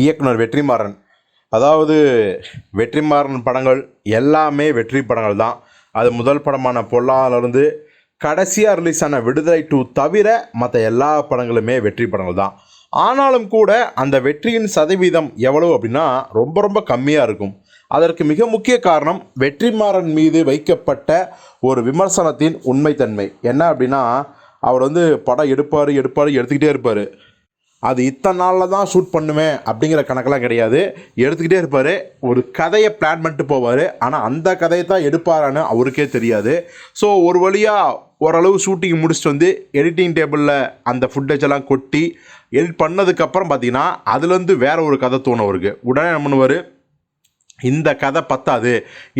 இயக்குனர் வெற்றிமாறன். அதாவது வெற்றிமாறன் படங்கள் எல்லாமே வெற்றி படங்கள் தான். அது முதல் படமான பொல்லாலிருந்து கடைசியாக ரிலீஸ் ஆன விடுதலை டூ தவிர மற்ற எல்லா படங்களுமே வெற்றி படங்கள் தான். ஆனாலும் கூட அந்த வெற்றியின் சதவீதம் எவ்வளவு அப்படின்னா ரொம்ப ரொம்ப கம்மியாக இருக்கும். அதற்கு மிக முக்கிய காரணம் வெற்றிமாறன் மீது வைக்கப்பட்ட ஒரு விமர்சனத்தின் உண்மைத்தன்மை. என்ன அப்படின்னா அவர் வந்து படம் எடுப்பார் எடுப்பார் எடுத்துக்கிட்டே இருப்பார். அது இத்தனை நாளில் தான் ஷூட் பண்ணுவேன் அப்படிங்கிற கணக்கெல்லாம் கிடையாது. எடுத்துக்கிட்டே இருப்பார். ஒரு கதையை பிளான் பண்ணிட்டு போவார். ஆனால் அந்த கதையை தான் எடுப்பாரான்னு அவருக்கே தெரியாது. ஸோ ஒரு வழியாக ஓரளவு ஷூட்டிங் முடிச்சுட்டு வந்து எடிட்டிங் டேபிளில் அந்த ஃபுட்டேஜ் எல்லாம் கொட்டி எடிட் பண்ணதுக்கப்புறம் பார்த்தீங்கன்னா அதுலேருந்து வேற ஒரு கதை தோணும் அவருக்கு. உடனே என்ன பண்ணுவார்? இந்த கதை பத்தாது.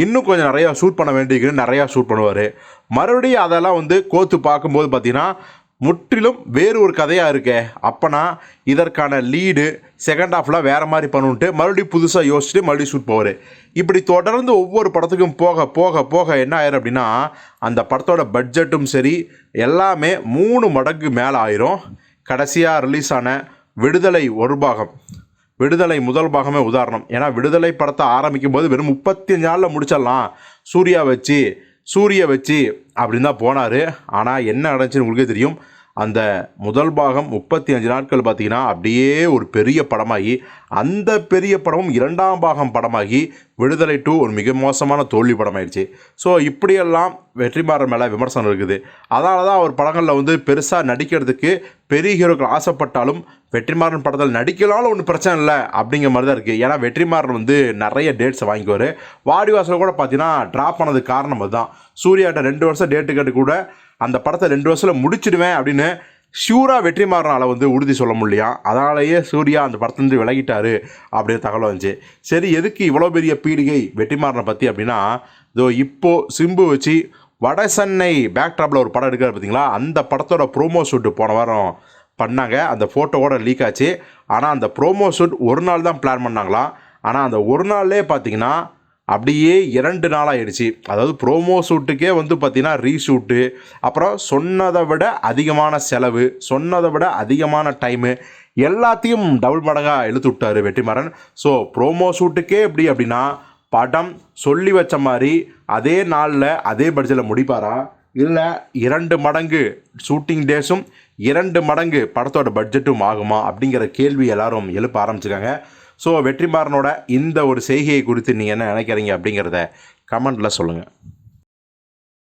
இன்னும் கொஞ்சம் நிறையா ஷூட் பண்ண வேண்டியிருக்குன்னு நிறையா ஷூட் பண்ணுவார். மறுபடியும் அதெல்லாம் வந்து கோத்து பார்க்கும்போது பார்த்தீங்கன்னா முற்றிலும் வேறு ஒரு கதையாக இருக்கே. அப்போனா இதற்கான லீடு செகண்ட் ஹாஃபில் வேறு மாதிரி பண்ணுன்ட்டு மறுபடியும் புதுசாக யோசிச்சுட்டு மறுபடியும் ஷூட் போவார். இப்படி தொடர்ந்து ஒவ்வொரு படத்துக்கும் போக போக போக என்ன ஆயிரும் அப்படின்னா அந்த படத்தோட பட்ஜெட்டும் சரி எல்லாமே மூணு மடங்கு மேலே ஆயிரும். கடைசியாக ரிலீஸ் ஆன விடுதலை ஒரு பாகம். விடுதலை முதல் பாகமே உதாரணம். ஏன்னா விடுதலை படத்தை ஆரம்பிக்கும் போது வெறும் முப்பத்தி நாளில் முடிச்சிடலாம். சூர்யா வச்சு சூரிய வச்சு அப்படின்னு தான் போனார். ஆனால் என்ன நடந்துச்சுன்னு உங்களுக்கே தெரியும். அந்த முதல் பாகம் முப்பத்தி அஞ்சு நாட்கள் பார்த்திங்கன்னா அப்படியே ஒரு பெரிய படமாகி அந்த பெரிய படமும் இரண்டாம் பாகம் படமாகி விடுதலை டூ ஒரு மிக மோசமான தோல்வி படமாயிடுச்சு ஸோ இப்படியெல்லாம் வெற்றிமாறன் மேலே விமர்சனம் இருக்குது. அதனால தான் அவர் படங்களில் வந்து பெருசாக நடிக்கிறதுக்கு பெரிய ஹீரோக்கள் ஆசைப்பட்டாலும் வெற்றிமாறன் படத்தில் நடிக்கலாலும் ஒன்றும் பிரச்சனை இல்லை அப்படிங்கிற மாதிரி தான் இருக்குது ஏன்னா வெற்றிமாறன் வந்து நிறைய டேட்ஸை வாங்கிக்குவார். வாடிவாசல் கூட பார்த்தீங்கன்னா ட்ராப் ஆனதுக்கு காரணம் அதுதான். சூர்யாட்ட ரெண்டு வருஷம் டேட்டு கேட்டு கூட அந்த படத்தை ரெண்டு வருஷத்தில் முடிச்சிடுவேன் அப்படின்னு ஷூராக வெற்றி மாறினால வந்து உறுதி சொல்ல முடியலையாம் அதனாலேயே சூர்யா அந்த படத்துலேருந்து விலகிட்டாரு அப்படின்னு தகவல் வந்துச்சு. சரி எதுக்கு இவ்வளோ பெரிய பீடிகை வெற்றிமாறனை பற்றி அப்படின்னா இதோ இப்போது சிம்பு வச்சு வட சென்னை பேக்ட்ராப்பில் ஒரு படம் எடுக்கிறார் பார்த்தீங்களா அந்த படத்தோட ப்ரோமோ ஷூட்டு போன வாரம் பண்ணாங்க. அந்த ஃபோட்டோவோட லீக் ஆச்சு. ஆனால் அந்த ப்ரோமோ ஷூட் ஒரு நாள் தான் பிளான் பண்ணாங்களாம் ஆனால் அந்த ஒரு நாள்லே பார்த்தீங்கன்னா அப்படியே இரண்டு நாள் ஆயிடுச்சு. அதாவது ப்ரோமோ ஷூட்டுக்கே வந்து பார்த்தீங்கன்னா ரீஷூட்டு அப்புறம் சொன்னதை விட அதிகமான செலவு சொன்னதை விட அதிகமான டைமு எல்லாத்தையும் டபுள் மடங்காக இழுத்து விட்டார் வெற்றிமாறன். ஸோ ப்ரோமோ ஷூட்டுக்கே எப்படி அப்படின்னா படம் சொல்லி வச்ச மாதிரி அதே நாளில் அதே பட்ஜெட்டில் முடிப்பாரா? இல்லை இரண்டு மடங்கு ஷூட்டிங் டேஸும் இரண்டு மடங்கு படத்தோட பட்ஜெட்டும் ஆகுமா? அப்படிங்கிற கேள்வி எல்லாரும் எழுப்ப ஆரம்பிச்சிருக்காங்க. ஸோ வெற்றிமாறனோட இந்த ஒரு செய்கையை குறித்து நீங்கள் என்ன நினைக்கிறீங்க அப்படிங்கிறத கமெண்ட்டில் சொல்லுங்கள்